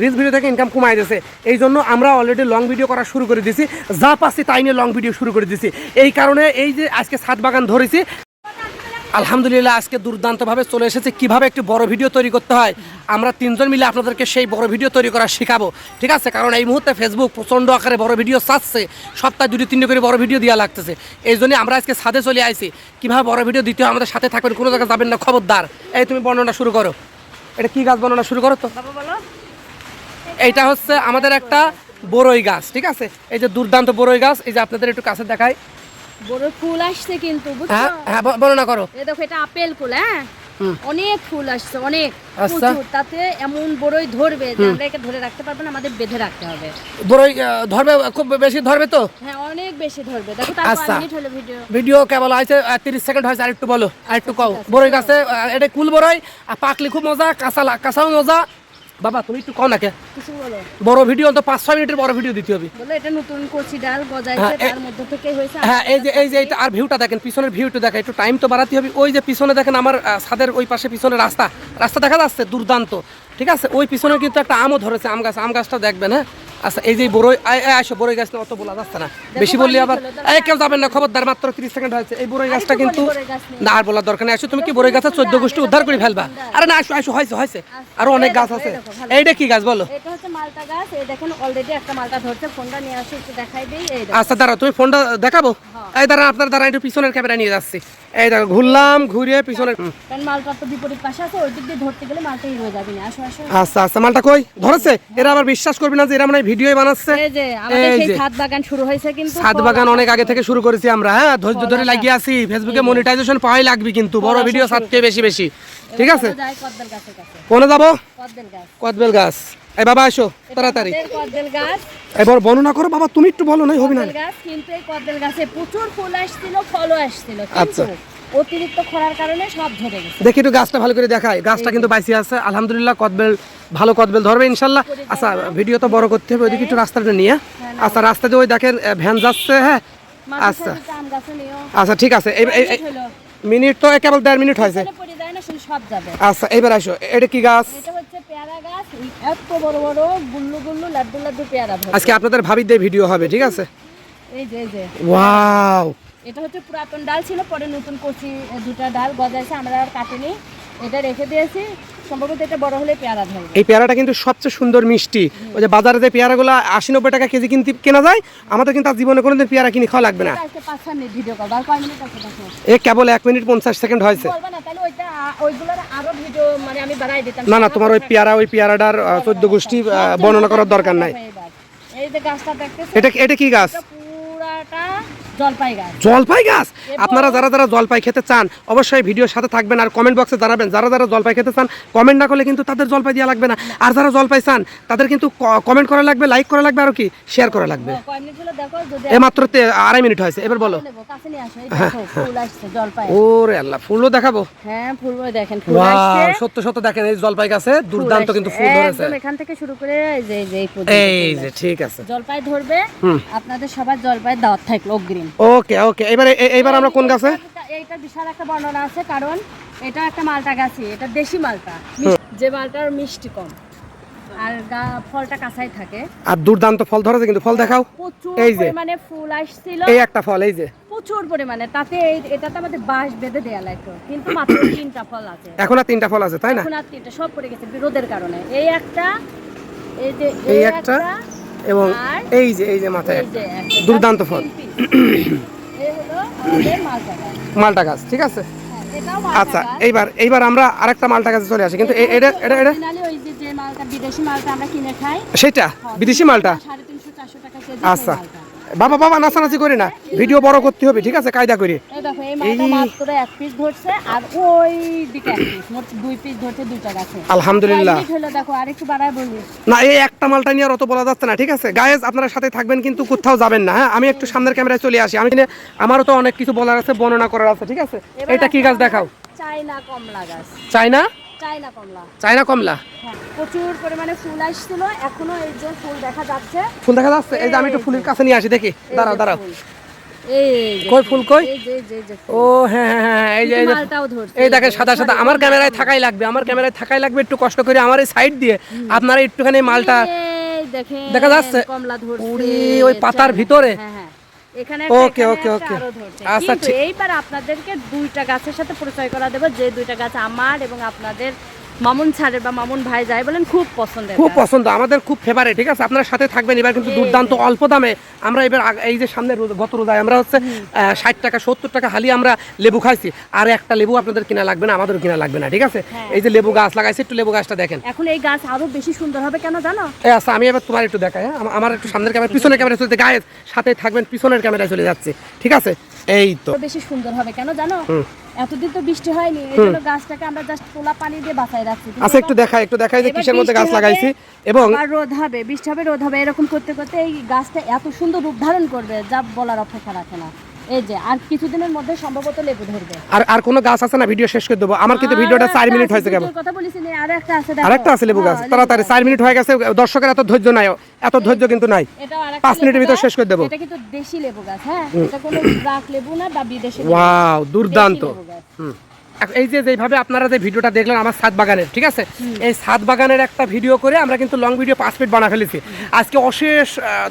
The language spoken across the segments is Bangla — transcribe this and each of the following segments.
রিলস ভিডিও থেকে ইনকাম কমাই দিয়েছে এই জন্য আমরা অলরেডি লং ভিডিও করা শুরু করে দিয়েছি যা পাচ্ছি তাই নিয়ে লং ভিডিও শুরু করে দিয়েছি এই কারণে এই যে আজকে ছাদ বাগান ধরেছি, আলহামদুলিল্লাহ আজকে দুর্দান্তভাবে চলে এসেছে। কীভাবে একটি বড় ভিডিও তৈরি করতে হয়, আমরা তিনজন মিলে আপনাদেরকে সেই বড় ভিডিও তৈরি করা শেখাবো। ঠিক আছে? কারণ এই মুহূর্তে ফেসবুক প্রচণ্ড আকারে বড় ভিডিও চাচ্ছে সপ্তাহে দুটি, তিনটে করে বড় ভিডিও দেওয়া লাগতেছে। এই জন্য আমরা আজকে ছাদে চলে আইছি। কীভাবে বড় ভিডিও দিতে হয়, আমাদের সাথে থাকবেন, কোনো জায়গায় যাবেন না, খবরদার। এই তুমি বর্ণনা শুরু করো। এটা কি গাছ বর্ণনা শুরু করো তো? এইটা হচ্ছে আমাদের একটা বড়ই গাছ ঠিক আছে? এই যে দুর্দান্ত বড়ই গাছ এই যে আপনাদের একটু কাছে দেখাই। বড় ফুল আসছে কিন্তু হ্যাঁ হ্যাঁ বর্ণনা করো। এই দেখো এটা আপেল ফুল হ্যাঁ? অনেক ফুল আসছে অনেক। আচ্ছা। তাতে এমন বড়ই ধরবে আমরা ধরে রাখতে পারব না আমাদের বেঁধে রাখতে হবে। বড়ই ধরবে খুব বেশি ধরবে তো? হ্যাঁ অনেক বেশি ধরবে। দেখো তার আচ্ছা। মিনিট হলো ভিডিও ভিডিও কেবল আছে তিরিশ সেকেন্ড হয়েছে আর একটু বলো আর একটু কও। বড়ই গাছে এটা কুল বড়ই আর পাকলি খুব মজা কাঁচা কাঁচাও মজা বাবা তুমি একটু কও না কে? কিছু বলো। বড় ভিডিও তো পাঁচ ছয় মিনিটের বড় ভিডিও দিতে হবে। বলো এটা নতুন কচি ডাল গজাইছে হ্যাঁ, তার মধ্যে থেকে হয়েছে। হ্যাঁ এই যে এই যে এইটা আর ভিউটা দেখেন পিছনের ভিউটা দেখেন একটু টাইম তো বাড়াতে হবে। ওই যে পিছনে দেখেন আমার সাদের ছাদের ওই পাশে পিছনে রাস্তা। রাস্তা দেখা যাচ্ছে দুর্দান্ত ঠিক আছে? ওই পিছনে কিন্তু একটা আমও ধরেছে আম গাছ আম গাছটা দেখবেন হ্যাঁ? আচ্ছা এই যে বড়ই আসো বড়ই গাছ অত বলা যাচ্ছে না। বেশি বললি আবার এই কেউ যাবেন না খবরদার মাত্র তিরিশ সেকেন্ড হয়েছে। এই বড়ই গাছটা কিন্তু। না আর বলার দরকার নেই। আসো তুমি কি বড়ই গাছের চোদ্দ গোষ্ঠী উদ্ধার করে ফেলবা? আরে না আসো আসো হয়েছে হয়েছে। আরও অনেক গাছ আছে। এইটা কি গাছ বলো? আচ্ছা দাঁড়া তুমি ফোনটা দেখাবো? এই দাঁড়া আপনার দাঁড়া একটু পিছনের ক্যামেরা নিয়ে যাচ্ছি। এই দেখো ঘুরলাম ঘুরিয়ে পিছনের মালটা তো বিপরীত পাশে আছে ওই দিক দিয়ে ধরতে গেলে মালটা হিরো যাবে না। আসো আসো। আচ্ছা আচ্ছা মালটা কই? ধরেছে? এরা আবার বিশ্বাস করবি না যে এরা মানে ভিডিও বানাচ্ছে। এই যে আমাদের সেই ছাদ বাগান শুরু হয়েছে কিন্তু ছাদ বাগান অনেক আগে থেকে শুরু করেছি আমরা হ্যাঁ? ধৈর্য ধরে লাগিয়ে আছি। ফেসবুকে মনিটাইজেশন পাওয়াই লাগবে কিন্তু বড় ভিডিও ছাড়তে বেশি বেশি। ঠিক আছে? কোনে যাব? কদবেল গাছ। এই বাবা আসো তাড়াতাড়ি। কদবেল গাছ। এবার বর্ণনা করো বাবা তুমি একটু বলো নাই হবে না। গাছ কিন্তু এই কদবেল গাছে প্রচুর ফুল আসছিল ফলও আসছিল আচ্ছা। অতিরিক্ত খরার কারণে সব ঝরে গেছে। দেখি একটু গাছটা ভালো করে দেখায় গাছটা কিন্তু বাইসি আছে। আলহামদুলিল্লাহ কদবেল ভালো কদবেল ধরবে ইনশাল্লাহ। আচ্ছা ভিডিও তো বড় করতে হবে। ওইদিকে একটু রাস্তাটা নিয়ে। আচ্ছা রাস্তাতে ওই দেখেন ভ্যান যাচ্ছে হ্যাঁ? আচ্ছা। আচ্ছা ঠিক আছে। মিনিট তো কেবল দেড় মিনিট হয়েছে। আচ্ছা এবার আসো। এটা কি গাছ? আজকে আপনাদের ভাবির দিয়ে ভিডিও হবে ঠিক আছে? ওয়াও! এটা হচ্ছে পুরাতন ডাল ছিল পরে নতুন কচি দুটা ডাল গজাইছে আমরা আর কাটিনি। এটা রেখে দিয়েছি সম্ভবত এটা বড় হলে পেয়ারা ধরবে। এই পেয়ারাটা কিন্তু সবচেয়ে সুন্দর মিষ্টি। ওই যে বাজারে যে পেয়ারাগুলো আশি নব্বই টাকা কেজি কিনতে কেনা যায় আমাদের কিন্তু জীবনে কোনোদিন পেয়ারা কিনে খাওয়া লাগবে না। এ কেবল এক মিনিট পঞ্চাশ সেকেন্ড হয়েছে। না মানে না না তোমার ওই পেয়ারা ওই পেয়ারাটার চোদ্দ গোষ্ঠী বর্ণনা করার দরকার নাই। এটা এটা কি গাছ? পুরাটা জলপাই গাছ জলপাই গাছ আপনারা যারা যারা জলপাই খেতে চান অবশ্যই ভিডিওর সাথে থাকবেন আর কমেন্ট বক্সে জানাবেন যারা যারা জলপাই খেতে চান কমেন্ট না করলে কিন্তু তাদের জলপাই দেওয়া লাগবে না। আর যারা জলপাই চান তাদের কিন্তু কমেন্ট করা লাগবে লাইক করা লাগবে আর কি? শেয়ার করা লাগবে। এ মাত্র আড়াই মিনিট হয়েছে। এবার বলো। জলপাই। ওরে আল্লাহ ফুলও দেখাবো? হ্যাঁ দেখেন সত্য সত্য দেখেন এই জলপাই গাছে দুর্দান্ত কিন্তু ফুল ধরেছে। এখান থেকে শুরু করে এই যে এই যে। ঠিক আছে। জলপাই ধরবে আপনাদের সবার জলপাই দাওয়াত থাকল অগ্রিম। ওকে ওকে। এবারে এ- এইবার আমরা কোন গাছে? এইটা- বিশাল একটা বর্ণনা আছে কারণ এটা একটা মালটা গাছই এটা দেশি মালটা। যে মালটার মিষ্টি কম। আর ফলটা কাঁচাই থাকে। আর দুর্দান্ত ফল ধরেছে কিন্তু ফল দেখাও। এই যে। পরিমাণে ফুল আসছিল। এই একটা ফল এই যে। প্রচুর পরিমাণে। তাতে এটাতে আমাদের বাঁশ বেঁধে দেয়া লাগতো। কিন্তু মাত্র তিনটা ফল আছে। এখন আর তিনটা ফল আছে তাই না? এখন আর তিনটা সব পড়ে গেছে রোদের কারণে। এই একটা এই যে এই একটা এবং এই যে এই যে মাথায়। দুর্দান্ত ফল। মালটা গাছ। ঠিক আছে হ্যাঁ, আচ্ছা এইবার এইবার আমরা আরেকটা মালটা গাছে চলে আসি কিন্তু এটা এটা এটা সেটা বিদেশি মালটা কেজি আচ্ছা। বাবা বাবা নাচানাচি করি না। ভিডিও বড় করতে হবে ঠিক আছে? কায়দা করে। আলহামদুলিল্লাহ। না এই একটা মালটা নিয়ে আর অত বলা যাচ্ছে না ঠিক আছে? গায়েজ আপনারা সাথে থাকবেন কিন্তু কোথাও যাবেন না হ্যাঁ? আমি একটু সামনের ক্যামেরায় চলে আসি। আমি আমারও তো অনেক কিছু বলার আছে বর্ণনা করার আছে ঠিক আছে? এটা কি গাছ দেখাও? চাইনা কমলা গাছ। চায়না কমলা। চায়না কমলা? হ্যাঁ প্রচুর পরিমাণে ফুল আসছিল। এখনও এই যে ফুল দেখা যাচ্ছে। ফুল দেখা যাচ্ছে? এই যে আমি একটু ফুলের কাছে নিয়ে আসি দেখি। দাঁড়াও দাঁড়াও। কই ফুল কই? ও হ্যাঁ হ্যাঁ হ্যাঁ এই যে এই দেখেন সাদা সাদা। আমার ক্যামেরায় থাকাই লাগবে আমার ক্যামেরায় থাকাই লাগবে একটু কষ্ট করে আমার এই সাইড দিয়ে। আপনারা একটুখানি মালটা দেখা যাচ্ছে? ওই পাতার ভিতরে? এখানে okay. আরও ধরছে। আচ্ছা, এইবার আপনাদেরকে দুইটা গাছের সাথে পরিচয় করা দেবো যে দুইটা গাছ আমার এবং আপনাদের মামুন ছাড়ের বা মামুন ভাই যাই বলেন খুব পছন্দ খুব পছন্দ আমাদের খুব ফেভারিট ঠিক আছে? আপনার সাথে থাকবেন এবার কিন্তু দুর্দান্ত অল্প দামে। আমরা এবার এই যে সামনে গত রোজায় আমরা হচ্ছে ষাট টাকা সত্তর টাকা হালি আমরা লেবু খাইছি। আর একটা লেবু আপনাদের কিনা লাগবে না আমাদেরও কিনা লাগবে না ঠিক আছে? হ্যাঁ। এই যে লেবু গাছ লাগাইছে একটু লেবু গাছটা দেখেন। এখন এই গাছ আরও বেশি সুন্দর হবে কেন জানো? আচ্ছা আমি এবার তোমার একটু দেখাই হ্যাঁ? আমার একটু সামনের ক্যামেরা পিছনের ক্যামেরা চলতে গায়ে সাথে থাকবেন পিছনের ক্যামেরায় চলে যাচ্ছে ঠিক আছে? এই তো। বেশি সুন্দর হবে কেন জানো। এতদিন তো বৃষ্টি হয়নি এই জন্য গাছটাকে আমরা জাস্ট তোলা পানি দিয়ে বাঁচাই রাখছি আচ্ছা একটু দেখাই একটু দেখাই যে কিসের মধ্যে গাছ লাগাইছি এবং আর রোদ হবে বৃষ্টি হবে রোদ হবে এরকম করতে করতে এই গাছটা এত সুন্দর রূপ ধারণ করবে যা বলার অপেক্ষা রাখে না। এই যে আর কিছুদিনের মধ্যে সম্ভবত লেবু ধরবে। আর আর কোনো গাছ আছে না? ভিডিও শেষ করে দেবো। আমার কিন্তু ভিডিওটা চার মিনিট হয়েছে কেবল। কথা বলেছি নি, আর একটা আছে আছে লেবু গাছ। হ্যাঁ, তাড়াতাড়ি চার মিনিট হয়ে গেছে। দর্শকের এত ধৈর্য নাই এত ধৈর্য কিন্তু নাই। পাঁচ মিনিটের ভিতর শেষ করে দেবো। এটা কিন্তু দেশি লেবু গাছ হ্যাঁ? এটা কোনো ব্রাক লেবু না বা বিদেশি। ওয়াও দুর্দান্ত। হুম। এই যে যেভাবে আপনারা যে ভিডিওটা দেখলেন আমার সাত বাগানের ঠিক আছে? এই সাত বাগানের একটা ভিডিও করে আমরা কিন্তু লং ভিডিও পাঁচ মিনিট বানা ফেলেছি। আজকে অশেষ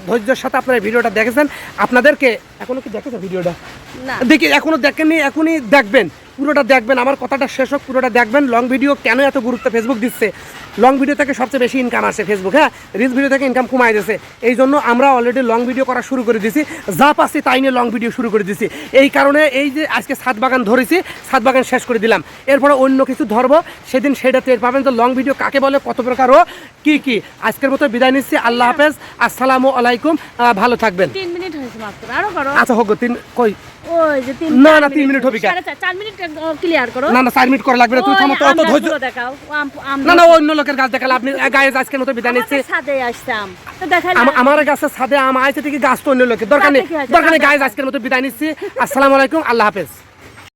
ধৈর্যের সাথে আপনারা এই ভিডিওটা দেখেছেন। আপনাদেরকে এখনও কি দেখেছে ভিডিওটা? দেখি এখনও দেখেননি এখনই দেখবেন। পুরোটা দেখবেন আমার কথাটা শেষ হোক পুরোটা দেখবেন। লং ভিডিও কেন এত গুরুত্ব ফেসবুক দিচ্ছে? লং ভিডিও থেকে সবচেয়ে বেশি ইনকাম আসে ফেসবুক হ্যাঁ? রিলস ভিডিও থেকে ইনকাম কমাই দিয়েছে। এই জন্য আমরা অলরেডি লং ভিডিও করা শুরু করে দিয়েছি। যা পাচ্ছি তাই নিয়ে লং ভিডিও শুরু করে দিয়েছি। এই কারণে এই যে আজকে সাত বাগান ধরেছি সাত বাগান শেষ করে দিলাম। এরপরে অন্য কিছু ধরবো। সেদিন সেটা টের পাবেন তো লং ভিডিও কাকে বলে কত প্রকার ও কি কি। আজকের মতো বিদায় নিচ্ছি। আল্লাহ হাফেজ। আসসালামু আলাইকুম। ভালো থাকবেন। তিন মিনিট হয়েছে আচ্ছা হোক তিন কই? ওই যে তিন না, না, তিন মিনিট হবে কেন? সাড়ে চার- চার মিনিট ক্লিয়ার করো। না না চার মিনিট করা লাগবে না তুমি থামো অত ধৈর্য দেখাও ও আম- আম না না অন্য লোকের গাছ দেখালে আপনি গায়ে মতো বিদায় নিচ্ছে। আমাদের ছাদে আসতাম। তো দেখাই আমার গাছের সাথে আম আইছে গাছ তো অন্য লোকের। দরকার নেই তাতে কি হয়েছে? দরকার নেই গায়ে আজকের মতো বিদায় নিচ্ছি। আসসালামু আলাইকুম আল্লাহ হাফেজ।